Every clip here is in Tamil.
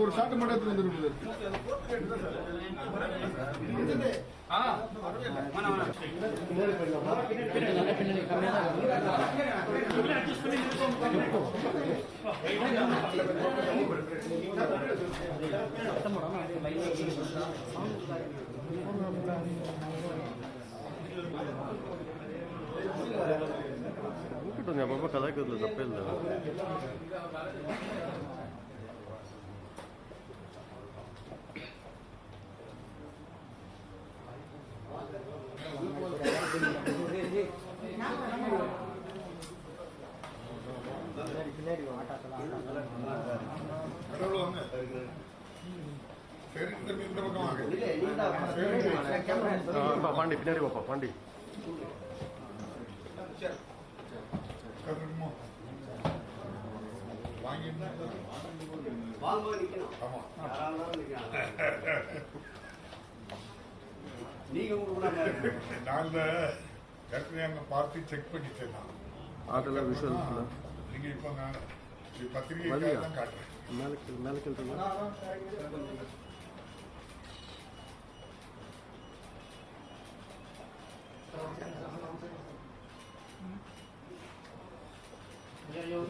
ஒரு சாட்டு மட்டும் எடுத்து ಹೋಗ್ಬಿಟ್ಟು ನಮ್ಮ ಮಗ ಕಲಾಕಿದ್ಲು ತಪ್ಪಿಲ್ಲ பாண்டி பின்னாடி வாப்பா பாண்டி வாங்கி. நீங்க நான் இந்த பார்த்து செக் பண்ணிட்டேன் நான் ஆட்டெல்லாம் நீங்க இப்போ நான் பத்திரிகை காட்டுறேன் மேலே மேலே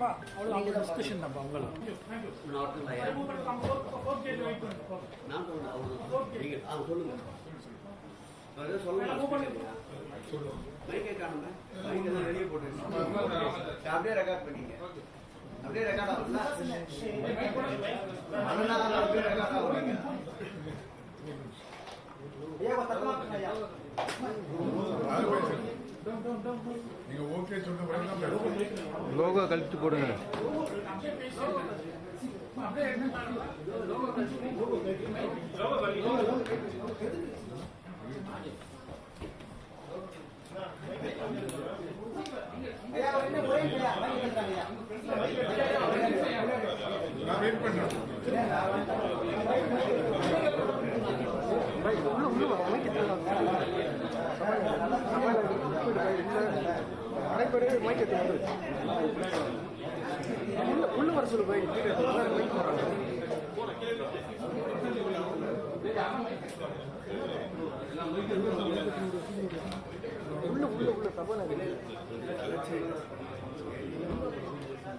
போ- போதும்பா. பா, அவ்வளவு. அவங்க டிஸ்கஷன் தான்ப்பா அப்படியே ரெக்கார்ட் பண்ணிங்க. அப்படியே ரெக்கார்ட் அதனால அப்படியே ரெக்கார்ட் ஆகுங்க ஐயா? கொஞ்சம் தரமா பண்ணுங்க ஐயா யாரு பேசுறது? நீங்க ஓகே சொன்ன லோகோ கழித்து போடுங்க என்ன ஒரே ஐயா மைக் தந்தாங்க ஐயா நான் வெயிட் பண்றேன் உள்ள வர சொல்லு போய் உள்ள உள்ள உள்ள தபால் ஐயா ஒரே ஒரே மைக் மைக் எடுத்து சீக்கிரம் உள்ள உள்ள வர சொல்லு போய் கீழே மைக் வந்து உள்ள உள்ள சார் ஆடியோ நல்லா இருக்கா ஆடியோ எல்லாரும் கொண்டு வர முடியாது வரட்டாங்க வரட்டாங்க சார்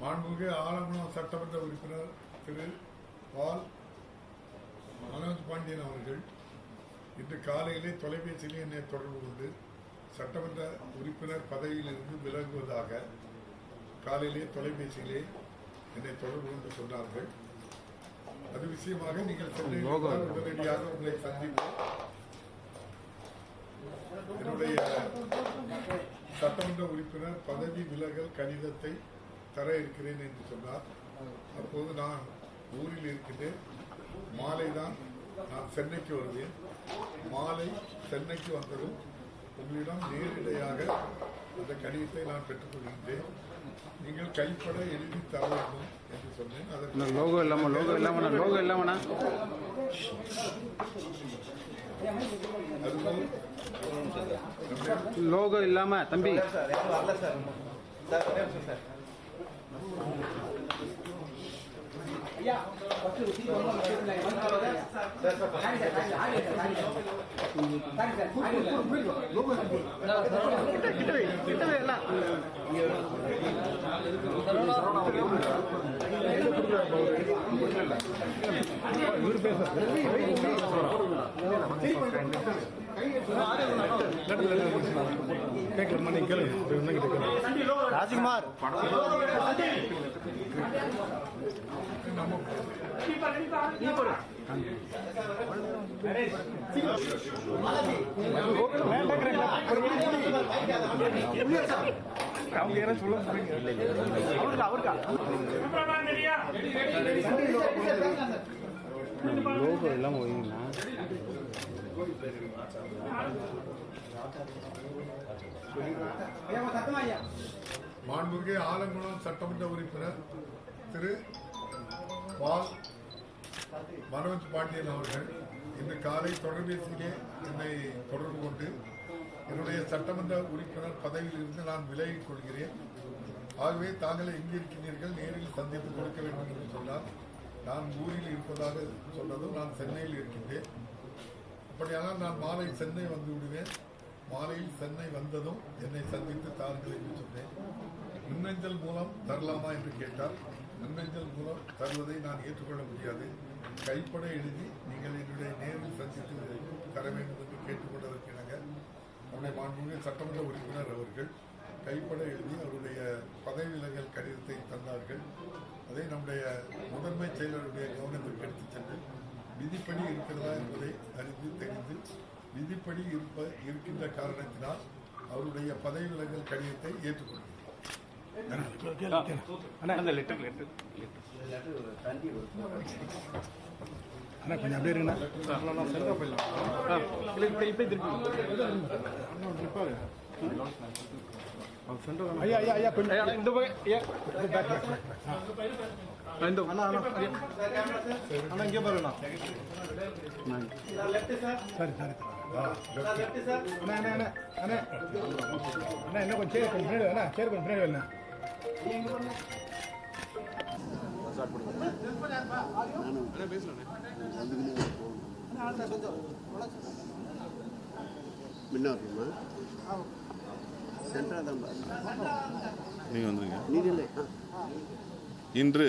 மாண்புமிகு ஆலங்குளம் சட்டமன்ற உறுப்பினர் திரு பால் மனோஜ் பாண்டியன் அவர்கள் இன்று காலையிலே தொலைபேசியில் என்னை தொடர்பு கொண்டு சட்டமன்ற உறுப்பினர் பதவியிலிருந்து விலகுவதாக காலையிலே தொலைபேசியிலே என்னை தொடர்பு கொண்டு சொன்னார்கள். அது விஷயமாக நீங்கள் சென்னை வந்தால் உடனடியாக உங்களை சந்திப்போம். என்னுடைய சட்டமன்ற உறுப்பினர் பதவி விலகல் கடிதத்தை தர இருக்கிறேன் என்று சொன்னார் அப்போது நான் ஊரில் இருக்கின்றேன் மாலை தான் நான் சென்னைக்கு வருவேன் மாலை சென்னைக்கு வந்ததும் உங்களிடம் நேரிடையாக அந்த கடிதத்தை நான் பெற்றுக்கொள்கின்றேன் நீங்கள் கைப்பட எழுதி தர வேண்டும் என்று சொன்னேன் அதற்கு லோகோ இல்லாம லோகோ இல்லாம லோகோ இல்லாமண்ணா லோகோ இல்லாம தம்பி சார் வரல சார் சார் சார் Yeah. நீங்க கேளுங்க ராஜ்குமார். அவங்க யாரும் சொல்ல சொல்லுங்க லோகோ எல்லாம் போவீங்களா மாண்புமிகு ஆலங்குளம் சட்டமன்ற உறுப்பினர் திரு பால் மனோஜ் பாண்டியன் அவர்கள் இன்று காலை தொலைபேசியிலே என்னை தொடர்பு கொண்டு என்னுடைய சட்டமன்ற உறுப்பினர் பதவியில் இருந்து நான் விலகிக் கொள்கிறேன். ஆகவே தாங்களே எங்கே இருக்கிறீர்கள் நேரில் சந்தித்து கொடுக்க வேண்டும் என்று சொன்னார் நான் ஊரில் இருப்பதாக சொன்னதும் நான் சென்னையில் இருக்கின்றேன். அப்படியானால் நான் மாலை சென்னை வந்து விடுவேன். மாலையில் சென்னை வந்ததும் என்னை சந்தித்து தாருங்கள் என்று சொன்னேன். மின்னஞ்சல் மூலம் தரலாமா என்று கேட்டார். மின்னஞ்சல் மூலம் தருவதை நான் ஏற்றுக்கொள்ள முடியாது. கைப்பட எழுதி நீங்கள் என்னுடைய நேரில் சந்தித்து தர வேண்டும் என்று கேட்டுக்கொண்டதற்கு இணங்க நம்முடைய மாண்புமிகு சட்டமன்ற உறுப்பினர் அவர்கள் கைப்பட எழுதி அவருடைய பதவி விலகல் கடிதத்தை தந்தார்கள். அதை நம்முடைய முதன்மை செயலருடைய கவனத்திற்கு எடுத்துச் சென்று விதிப்படி இருக்கிறதா என்பதை அறிந்து தெரிந்து விதிப்படி இருப்ப இருக்கின்ற காரணத்தினால் அவருடைய பதவி விலகல் கடிதத்தை ஏற்றுக்கொள்கிறார் அண்ணா கொஞ்சம் அப்படியே நிற்பாரு ஐயா ஐயா ஐயா கொஞ்சம். இந்த போய் ஐயா. இந்த அண்ணா அண்ணா. அண்ணா இங்கே பாருண்ணா சரி சரி ஆ, லெஃப்ட். அண்ணா அண்ணா அண்ணா. அண்ணா அண்ணா என்ன கொஞ்சம் சேர் கொஞ்சம் பின்னாடி அண்ணா சேர் கொஞ்சம் பின்னாடி வரணும் முன்ன வரணுமா சென்டராக தான் பாருங்க. நீங்கள் வந்துருங்க. நீதில்லை ஆ. இன்று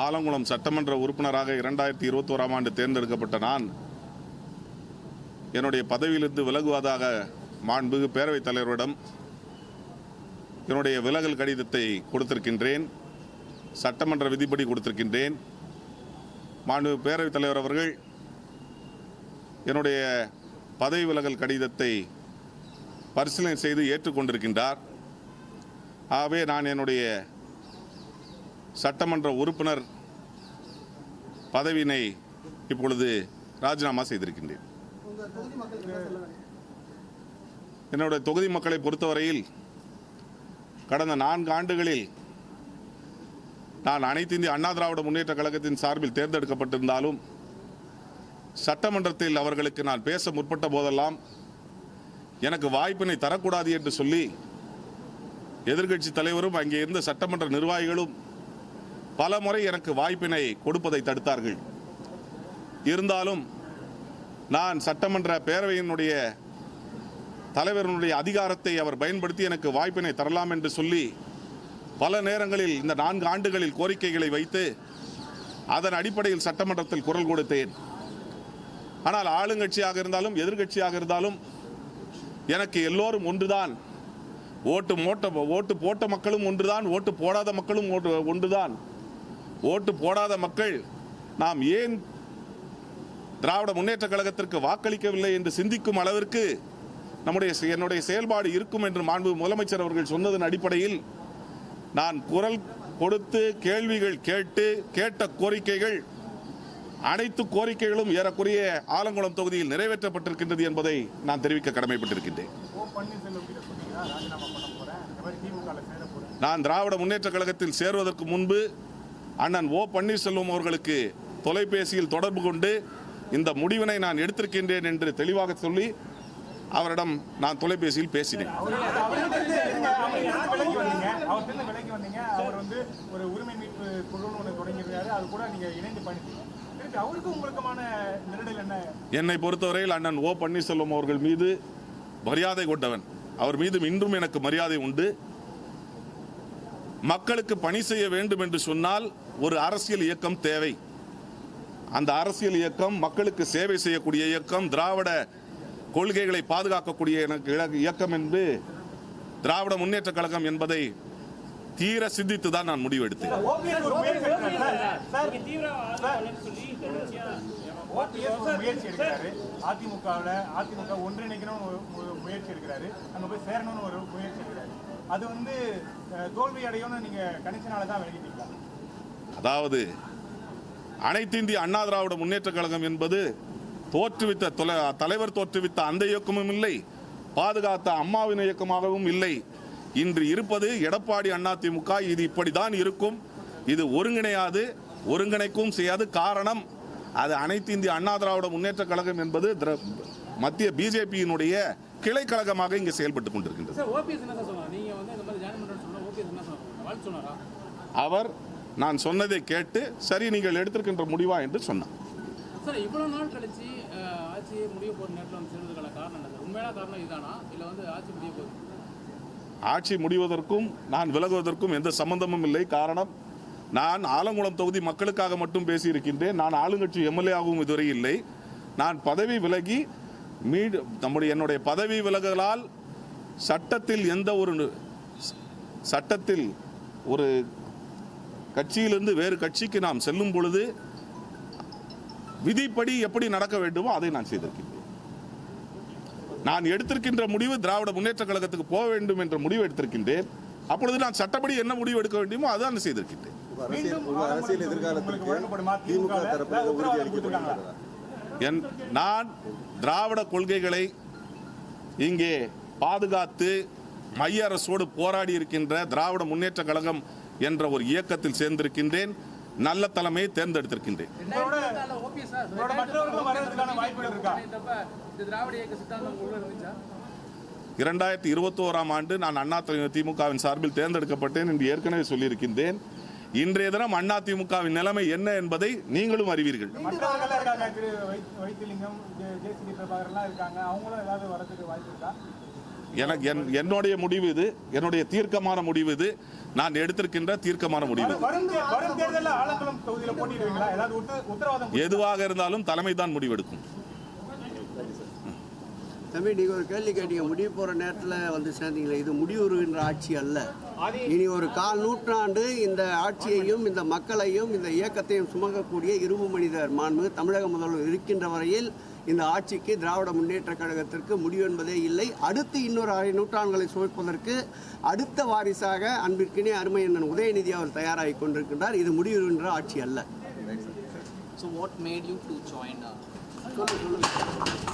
ஆலங்குளம் சட்டமன்ற உறுப்பினராக இரண்டாயிரத்தி இருபத்தோராம் ஆண்டு தேர்ந்தெடுக்கப்பட்ட நான் என்னுடைய பதவியிலிருந்து விலகுவதாக மாண்புமிகு பேரவைத் தலைவரிடம் என்னுடைய விலகல் கடிதத்தை கொடுத்திருக்கின்றேன் சட்டமன்ற விதிப்படி கொடுத்திருக்கின்றேன். மாண்பு பேரவைத் தலைவர் அவர்கள் என்னுடைய பதவி விலகல் கடிதத்தை பரிசீலனை செய்து ஏற்றுக்கொண்டிருக்கின்றார். ஆகவே நான் என்னுடைய சட்டமன்ற உறுப்பினர் பதவியினை இப்பொழுது ராஜினாமா செய்திருக்கின்றேன். என்னுடைய தொகுதி மக்களை பொறுத்தவரையில் கடந்த நான்கு ஆண்டுகளில் நான் அனைத்து இந்திய அண்ணா திராவிட முன்னேற்ற கழகத்தின் சார்பில் தேர்ந்தெடுக்கப்பட்டிருந்தாலும் சட்டமன்றத்தில் அவர்களுக்கு நான் பேச முற்பட்ட போதெல்லாம் எனக்கு வாய்ப்பினை தரக்கூடாது என்று சொல்லி எதிர்கட்சி தலைவரும் அங்கே இருந்த சட்டமன்ற நிர்வாகிகளும் பல முறை எனக்கு வாய்ப்பினை கொடுப்பதை தடுத்தார்கள். இருந்தாலும் நான் சட்டமன்ற பேரவையினுடைய தலைவரினுடைய அதிகாரத்தை அவர் பயன்படுத்தி எனக்கு வாய்ப்பினை தரலாம் என்று சொல்லி பல நேரங்களில் இந்த நான்கு ஆண்டுகளில் கோரிக்கைகளை வைத்து அதன் அடிப்படையில் சட்டமன்றத்தில் குரல் கொடுத்தேன். ஆனால் ஆளுங்கட்சியாக இருந்தாலும் எதிர்கட்சியாக இருந்தாலும் எனக்கு எல்லோரும் ஒன்றுதான். ஓட்டு மோட்ட ஓட்டு போட்ட மக்களும் ஒன்றுதான் ஓட்டு போடாத மக்களும் ஒன்று- ஒன்றுதான். ஓட்டு போடாத மக்கள் நாம் ஏன் திராவிட முன்னேற்ற கழகத்திற்கு வாக்களிக்கவில்லை என்று சிந்திக்கும் அளவிற்கு நம்முடைய என்னுடைய செயல்பாடு இருக்கும் என்று மாண்பு முதலமைச்சர் அவர்கள் சொன்னதன் அடிப்படையில் நான் குரல் கொடுத்து கேள்விகள் கேட்டு கேட்ட கோரிக்கைகள் அனைத்து கோரிக்கைகளும் ஏறக்குறைய ஆலங்குளம் தொகுதியில் நிறைவேற்றப்பட்டிருக்கின்றது என்பதை நான் தெரிவிக்க கடமைப்பட்டிருக்கின்றேன். நான் திராவிட முன்னேற்ற கழகத்தில் சேருவதற்கு முன்பு அண்ணன் ஓ பன்னீர்செல்வம் அவர்களுக்கு தொலைபேசியில் தொடர்பு கொண்டு இந்த முடிவினை நான் எடுத்திருக்கின்றேன் என்று தெளிவாக சொல்லி அவரிடம் நான் தொலைபேசியில் பேசினேன். என்னை பொறுத்தவரையில் அண்ணன் ஓ பன்னீர்செல்வம் அவர்கள் மீது மரியாதை கொண்டவன். அவர் மீது இன்றும் எனக்கு மரியாதை உண்டு. மக்களுக்கு பணி செய்ய வேண்டும் என்று சொன்னால் ஒரு அரசியல் இயக்கம் தேவை. அந்த அரசியல் இயக்கம் மக்களுக்கு சேவை செய்யக்கூடிய இயக்கம் திராவிட கொள்கைகளை பாதுகாக்கக்கூடிய எனக்கு இலக்கு- இயக்கம் என்று திராவிட முன்னேற்ற கழகம் என்பதை தீர சிந்தித்து தான் நான் முடிவெடுத்தேன். அதிமுகவில் அதிமுக ஒரு முயற்சி எடுக்கிறாரு. அங்க போய் சேரணும்னு ஒரு முயற்சி எடுக்கிறாரு. அது வந்து தோல்வி அடையும்னு நீங்க கணிச்சனால தான் விலகிட்டீங்களா அதாவது அனைத்து இந்திய அண்ணா திராவிட முன்னேற்ற கழகம் என்பது தோற்றுவித்த தொலை தலைவர் தோற்றுவித்த அந்த இயக்கமும் இல்லை பாதுகாத்த அம்மாவின் இயக்கமாகவும் இல்லை. இன்று இருப்பது எடப்பாடி அதிமுக இது இப்படிதான் இருக்கும். இது ஒருங்கிணையாது ஒருங்கிணைக்கும் செய்யாது. காரணம் அது அனைத்து இந்திய அண்ணா திராவிட முன்னேற்ற கழகம் என்பது மத்திய பிஜேபியினுடைய கிளை கழகமாக இங்கு செயல்பட்டு கொண்டிருக்கின்றது. அவர் நான் சொன்னதை கேட்டு சரி நீங்கள் எடுத்திருக்கின்ற முடிவா என்று சொன்னார். சார் இவ்வளோ நாள் கழிச்சு ஆட்சி முடிய போகிற நேரத்தில் வந்து சேர்ந்ததுக்கான காரணம் என்ன? உண்மையான காரணம் இதுதானா? இல்லை வந்து ஆட்சி முடிய போகுது? ஆட்சி முடிவதற்கும் நான் விலகுவதற்கும் எந்த சம்பந்தமும் இல்லை. காரணம் நான் ஆலங்குளம் தொகுதி மக்களுக்காக மட்டும் பேசியிருக்கின்றேன். நான் ஆளுங்கட்சி எம்எல்ஏ ஆகவும் இதுவரை இல்லை. நான் பதவி விலகி மீடு நம்முடைய என்னுடைய பதவி விலகலால் சட்டத்தில் எந்த ஒரு சட்டத்தில் ஒரு கட்சியிலிருந்து வேறு கட்சிக்கு நாம் செல்லும் பொழுது விதிப்படி எப்படி நடக்க வேண்டுமோ அதை நான் செய்திருக்கின்றேன். நான் எடுத்திருக்கின்ற முடிவு திராவிட முன்னேற்ற கழகத்துக்கு போக வேண்டும் என்ற முடிவு எடுத்திருக்கின்றேன். அப்பொழுது நான் சட்டப்படி என்ன முடிவு எடுக்க வேண்டுமோ அதான் செய்திருக்கின்றேன். என் நான் திராவிட கொள்கைகளை இங்கே பாதுகாத்து மைய அரசோடு போராடி இருக்கின்ற திராவிட முன்னேற்ற கழகம் என்ற ஒரு இயக்கத்தில் சேர்ந்திருக்கின்றேன். நல்ல தலைமையை தேர்ந்தெடுத்திருக்கின்றேன். இரண்டாயிரத்தி இருபத்தோராம் ஆண்டு நான் அண்ணா திமுகவின் சார்பில் தேர்ந்தெடுக்கப்பட்டேன் என்று ஏற்கனவே சொல்லியிருக்கின்றேன். இன்றைய தினம் அண்ணா திமுகவின் நிலைமை என்ன என்பதை நீங்களும் அறிவீர்கள். வைத்திலிங்கம் ஜேசிடி பிரபாகர்லாம் இருக்காங்க அவங்களும் ஏதாவது வரதுக்கு வாய்ப்பு இருக்கா? எனக்கு என் என்னுடைய முடிவு இது. என்னுடைய தீர்க்கமான முடிவு இது. நான் எடுத்திருக்கின்ற தீர்க்கமான முடிவு எதுவாக இருந்தாலும் தலைமை தான் முடிவெடுக்கும். தம்பி நீங்க ஒரு கேள்வி கேட்டீங்க. முடிவு போற நேரத்துல வந்து சேர்ந்தீங்களே. இது முடிவுறுகின்ற ஆட்சி அல்ல. இனி ஒரு கால் நூற்றாண்டு இந்த ஆட்சியையும் இந்த மக்களையும் இந்த இயக்கத்தையும் சுமக்கக்கூடிய இரும்பு மனிதர் மாண்பு தமிழக முதல்வர் இருக்கின்ற வரையில் இந்த ஆட்சிக்கு திராவிட முன்னேற்ற கழகத்திற்கு முடிவு என்பதே இல்லை. அடுத்து இன்னொரு அரை நூற்றாண்டுகளை சுமப்பதற்கு அடுத்த வாரிசாக அன்பிற்கினே அருமை அண்ணன் உதயநிதி அவர் தயாராகி கொண்டிருக்கின்றார். இது முடிவுகின்ற ஆட்சி அல்ல. So what made you to join? Uh,